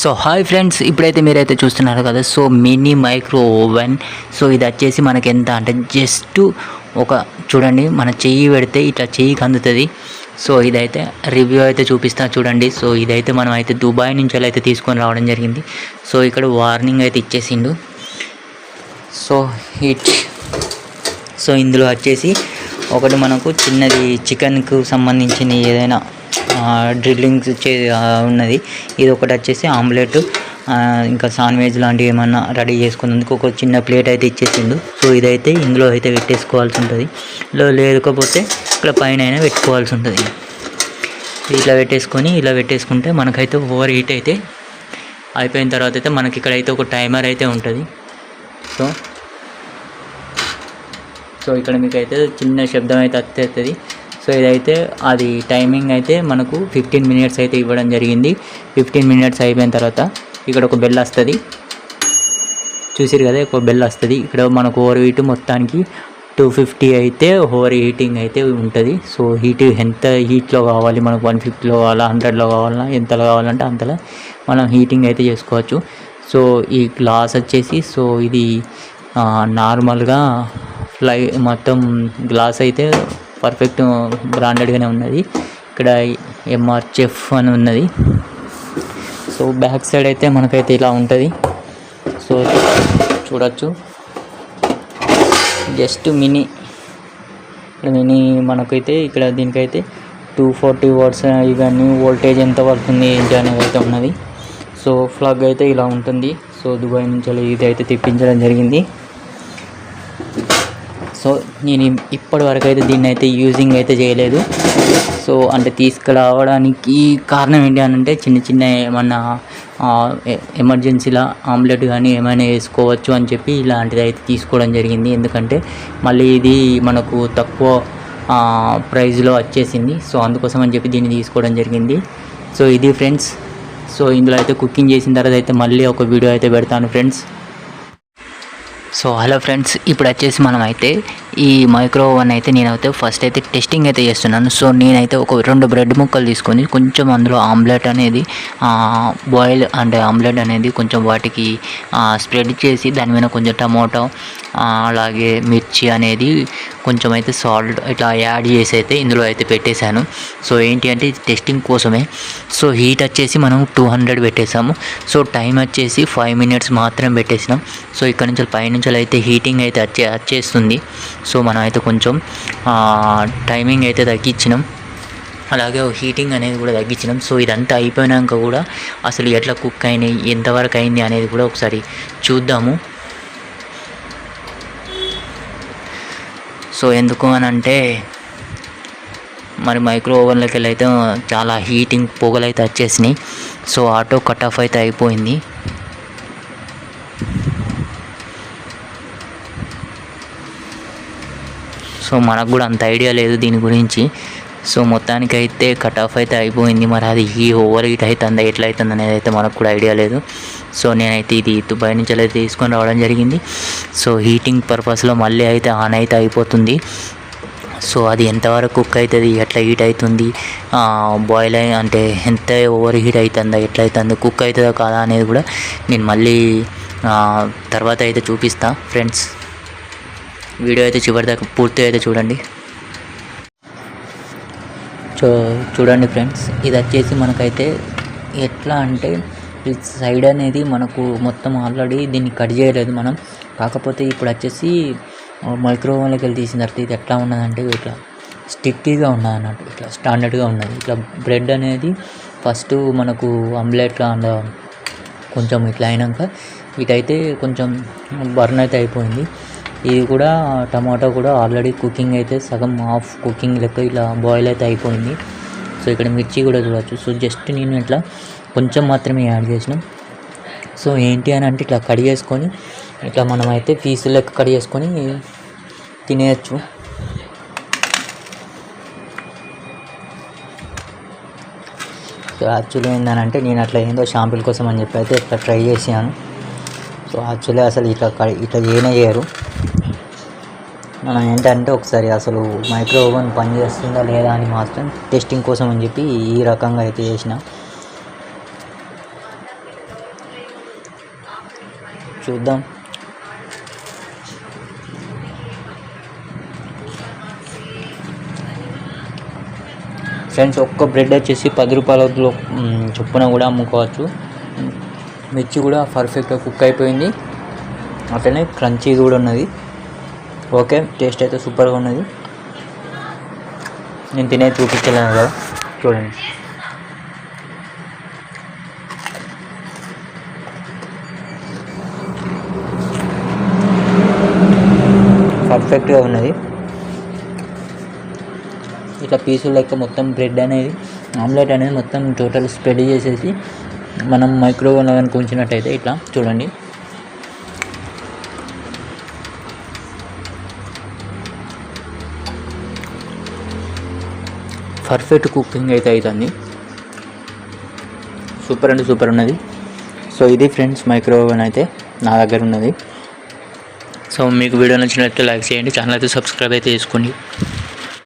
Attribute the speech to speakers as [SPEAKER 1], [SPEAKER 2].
[SPEAKER 1] So hi friends ఇప్పుడైతే మీరైతే చూస్తున్నారు కదా so mini micro oven so ఇది వచ్చేసి మనకి ఎంత అంటే జస్ట్ ఒక చూడండి మన చెయ్యి పెడితే ఇట్లా చెయ్యికి అందుతుంది. సో ఇదైతే రివ్యూ అయితే చూపిస్తా చూడండి. సో ఇదైతే మనం అయితే దుబాయ్ నుంచి అయితే తీసుకొని రావడం జరిగింది. సో ఇక్కడ వార్నింగ్ అయితే ఇచ్చేసిండు. సో హిట్ సో ఇందులో వచ్చేసి ఒకటి మనకు చిన్నది చికెన్కు సంబంధించిన ఏదైనా డ్రిల్లింగ్స్ చే ఉన్నది. ఇది ఒకటి వచ్చేసి ఆమ్లెట్. ఇంకా సాన్వేజ్ లాంటివి ఏమన్నా రెడీ చేసుకున్నందుకు ఒక చిన్న ప్లేట్ అయితే ఇచ్చేసిండు. సో ఇదైతే ఇందులో అయితే పెట్టేసుకోవాల్సి ఉంటుంది. లేకపోతే ఇక్కడ పైన అయినా పెట్టుకోవాల్సి ఉంటుంది. ఇట్లా పెట్టేసుకొని ఇలా పెట్టేసుకుంటే మనకైతే ఓవర్ హీట్ అయితే అయిపోయిన తర్వాత అయితే మనకి ఇక్కడైతే ఒక టైమర్ అయితే ఉంటుంది. సో సో ఇక్కడ మీకు అయితే చిన్న శబ్దం అయితే వచ్చేస్తుంది సో ఇదైతే అది టైమింగ్ అయితే మనకు ఫిఫ్టీన్ మినిట్స్ అయితే ఇవ్వడం జరిగింది. ఫిఫ్టీన్ మినిట్స్ అయిపోయిన తర్వాత ఇక్కడ ఒక బెల్ వస్తుంది. చూసారు కదా ఒక బెల్ వస్తుంది. ఇక్కడ మనకు ఓవర్ హీట్ మొత్తానికి టూ ఫిఫ్టీ అయితే ఓవర్ హీటింగ్ అయితే ఉంటుంది. సో హీట్ ఎంత హీట్లో కావాలి మనకు వన్ ఫిఫ్టీలో కావాలా హండ్రెడ్లో కావాలా ఎంతలో కావాలంటే అంతలో మనం హీటింగ్ అయితే చేసుకోవచ్చు. సో ఈ గ్లాస్ వచ్చేసి సో ఇది నార్మల్గా ఫ్లై మొత్తం గ్లాస్ అయితే పర్ఫెక్ట్ బ్రాండెడ్గానే ఉన్నది. ఇక్కడ ఎంఆర్ చెఫ్ అని ఉన్నది. సో బ్యాక్ సైడ్ అయితే మనకైతే ఇలా ఉంటుంది. సో చూడొచ్చు. జస్ట్ మినీ ఇక్కడ మినీ మనకైతే ఇక్కడ దీనికైతే టూ ఫార్టీ వాట్స్ ఇవన్నీ వోల్టేజ్ ఎంత పడుతుంది ఏంటి అనేది అయితే ఉన్నది. సో ఫ్లగ్ అయితే ఇలా ఉంటుంది. సో దుబాయ్ నుంచి ఇది అయితే తెప్పించడం జరిగింది. సో నేను ఇప్పటి వరకు అయితే దీన్ని అయితే యూజింగ్ అయితే చేయలేదు. సో అంటే తీసుకురావడానికి కారణం ఏంటి అని అంటే చిన్న చిన్న ఏమన్నా ఎమర్జెన్సీలో ఎమర్జెన్సీలా ఆమ్లెట్ కానీ ఏమైనా వేసుకోవచ్చు అని చెప్పి ఇలాంటిది అయితే తీసుకోవడం జరిగింది. ఎందుకంటే మళ్ళీ ఇది మనకు తక్కువ ప్రైజ్లో ప్రైస్లో వచ్చేసింది. సో అందుకోసం అని చెప్పి దీన్ని తీసుకోవడం జరిగింది. సో ఇది ఫ్రెండ్స్ సో ఇందులో అయితే కుకింగ్ చేసిన తర్వాత అయితే మళ్ళీ ఒక వీడియో అయితే పెడతాను ఫ్రెండ్స్ సో హలో ఫ్రెండ్స్ ఇప్పుడు వచ్చేసి మనం అయితే ఈ మైక్రో ఓవెన్ అయితే నేనైతే ఫస్ట్ అయితే టెస్టింగ్ అయితే చేస్తున్నాను. సో నేనైతే ఒక రెండు బ్రెడ్ ముక్కలు తీసుకొని కొంచెం అందులో ఆమ్లెట్ అనేది బాయిల్ అంటే ఆమ్లెట్ అనేది కొంచెం వాటికి స్ప్రెడ్ చేసి దాని మీద కొంచెం టమోటో అలాగే మిర్చి అనేది కొంచెం అయితే సాల్ట్ ఇట్లా యాడ్ చేసి అయితే ఇందులో అయితే పెట్టేశాను. సో ఏంటి అంటే టెస్టింగ్ కోసమే. సో హీట్ వచ్చేసి మనం టూ హండ్రెడ్ పెట్టేసాము సో టైం వచ్చేసి ఫైవ్ మినిట్స్ మాత్రం పెట్టేసినాం. సో ఇక్కడ నుంచి పైనుంచి అయితే హీటింగ్ అయితే వచ్చే వచ్చేస్తుంది. సో మనం అయితే కొంచెం టైమింగ్ అయితే తగ్గించినాం. అలాగే హీటింగ్ అనేది కూడా తగ్గించినాం. సో ఇదంతా అయిపోయినాక కూడా అసలు ఎట్లా కుక్ అయినాయి ఎంతవరకు అయింది అనేది కూడా ఒకసారి చూద్దాము. సో ఎందుకు అని అంటే మరి మైక్రో ఓవెన్లోకి వెళ్ళి అయితే చాలా హీటింగ్ పొగలు అయితే వచ్చేసినాయి. సో ఆటో కట్ ఆఫ్ అయితే అయిపోయింది. సో మనకు కూడా అంత ఐడియా లేదు దీని గురించి. సో మొత్తానికి అయితే కట్ ఆఫ్ అయితే అయిపోయింది. మరి అది ఈ ఓవర్ హీట్ అవుతుందా ఎట్లా అవుతుంది అనేది అయితే మనకు కూడా ఐడియా లేదు. సో నేనైతే ఇది దుబాయ్ నుంచి అయితే తీసుకొని రావడం జరిగింది. సో హీటింగ్ పర్పస్లో మళ్ళీ అయితే ఆన్ అయితే అయిపోతుంది. సో అది ఎంతవరకు కుక్ అవుతుంది ఎట్లా హీట్ అవుతుంది బాయిల్ అయి అంటే ఎంత ఓవర్ హీట్ అవుతుందా ఎట్లా అవుతుంది కుక్ అవుతుందా కాదా అనేది కూడా నేను మళ్ళీ తర్వాత అయితే చూపిస్తా ఫ్రెండ్స్. వీడియో అయితే చివరి దాకా పూర్తి అయితే చూడండి. చూ చూడండి ఫ్రెండ్స్. ఇది వచ్చేసి మనకైతే ఎట్లా అంటే సైడ్ అనేది మనకు మొత్తం ఆల్రెడీ దీన్ని కట్ చేయలేదు మనం. కాకపోతే ఇప్పుడు వచ్చేసి మైక్రోవేవ్లోకి వెళ్ళి తీసిన తర్వాత ఇది ఎట్లా ఉన్నదంటే ఇట్లా స్టిక్కీగా ఉన్నది అన్నట్టు ఇట్లా స్టాండర్డ్గా ఉన్నది. ఇట్లా బ్రెడ్ అనేది ఫస్ట్ మనకు ఆమ్లెట్లా అండ్ కొంచెం ఇట్లా అయినాక ఇటైతే కొంచెం బర్న్ అయితే అయిపోయింది. ఇది కూడా టమాటా కూడా ఆల్రెడీ కుకింగ్ అయితే సగం హాఫ్ కుకింగ్ లెక్క ఇలా బాయిల్ అయితే అయిపోయింది. సో ఇక్కడ మిర్చి కూడా చూడవచ్చు సో జస్ట్ నేను ఇట్లా కొంచెం మాత్రమే యాడ్ చేసినాం. సో ఏంటి అని అంటే ఇట్లా కడిగేసుకొని ఇట్లా మనం అయితే పీసులు లెక్క కడిగేసుకొని తినేయచ్చు. సో యాక్చువల్లీ ఏంటంటే నేను అట్లా ఏందో షాంపుల్ కోసం అని చెప్పి అయితే ఇట్లా ట్రై చేసాను సో యాక్చువల్లీ అసలు ఇట్లా క- ఇట్లా చేయనే చేయరు మనం ఏంటంటే ఒకసారి అసలు మైక్రో ఓవెన్ పనిచేస్తుందా లేదా అని మాత్రం టెస్టింగ్ కోసం అని చెప్పి ఈ రకంగా అయితే చేసిన. చూద్దాం. ఫ్రెండ్స్ ఒక్క బ్రెడ్ వచ్చేసి పది రూపాయల చొప్పున కూడా అమ్ముకోవచ్చు. మిర్చి కూడా పర్ఫెక్ట్గా కుక్ అయిపోయింది. అట్లనే క్రంచీ కూడా ఉన్నది. ఓకే టేస్ట్ అయితే సూపర్గా ఉన్నది. నేను తినే చూపించలేను కదా. చూడండి. పర్ఫెక్ట్గా ఉన్నది. ఇట్లా పీసులు లెక్క మొత్తం బ్రెడ్ అనేది ఆమ్లెట్ అనేది మొత్తం టోటల్ స్ప్రెడ్ చేసేసి మనం మైక్రోవేవ్ కనుక ఉంచినట్టయితే ఇట్లా చూడండి. పర్ఫెక్ట్ కుకింగ్ అయితే అవుతుంది సూపర్ అంటే సూపర్ ఉన్నది. సో ఇది ఫ్రెండ్స్ మైక్రోవేవ్ అయితే నా దగ్గర ఉన్నది. సో మీకు వీడియో నచ్చినట్లయితే లైక్ చేయండి. ఛానల్ అయితే సబ్స్క్రైబ్ అయితే చేసుకోండి.